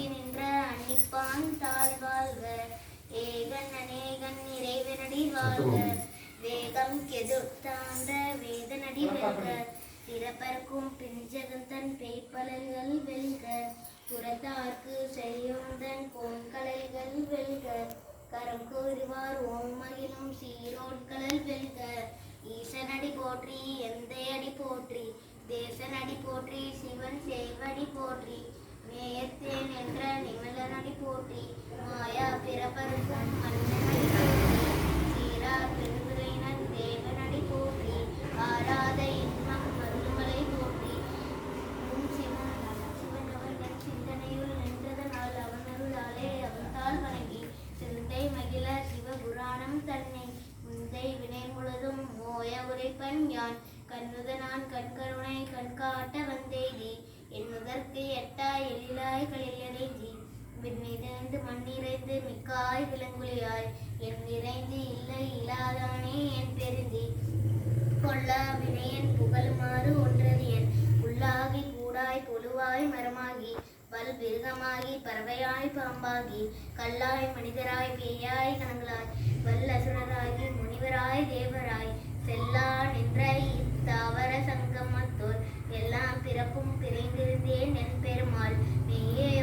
ஓங்கி நின்ற அன்னிப்பான் தாழ் வாழ்க ஏகன் அநேகன் இறைவனடி வாழ்க. வேகம் கெதுத்தாண்ட வேதனடி வெல்க. பிறப்பர்க்கும் பிஞ்சகந்தன் பேய்ப்பலல்கள் வெல்க. புறத்தார்க்கு செய்யுந்தன் கோண்கலைகள் வெல்க. கரம் கூறுவார் ஓம் மகிழும் சீரோட்களல் வெல்க. ஈசனடி போற்றி எந்த அடி போற்றி. தேசனடி போற்றி சிவன் சேவடி போற்றி. நேயத்தேன் என்ற நிமலனடி போற்றி மாயா பிறப்பருக்கும் மன்னனடி போற்றி தேவனடி போற்றி ஆராத இன்பம் போற்றி. சிவன் சிவன் சிந்தனையுள் நின்றதனால் அவன் அவன்தால் வணங்கி சிந்தை மகிழ சிவபுராணம் தன்னை. முந்தை வினை முழுதும் ஓய உரைப்பன் யான் கண்ணுத நான் கண்கருணை எழிலாய் நிறைந்து மண் மண்ணிறைந்து மிக்காய் விலங்குலியாய். என் நிறைந்து இல்லை இல்லாதானே என் பெருந்தி. கொல்லா வினையன் புகழுமாறு ஒன்றது என். உள்ளாகி கூடாய் பொழுவாய் மரமாகி. வல் மிருகமாகி பறவையாய் பாம்பாகி. கல்லாய் மனிதராய் பேயாய் கணங்களாய் வல் அசுரராய் எங்கும் நிறைந்திருந்தேன் என் பெருமாள். நீயே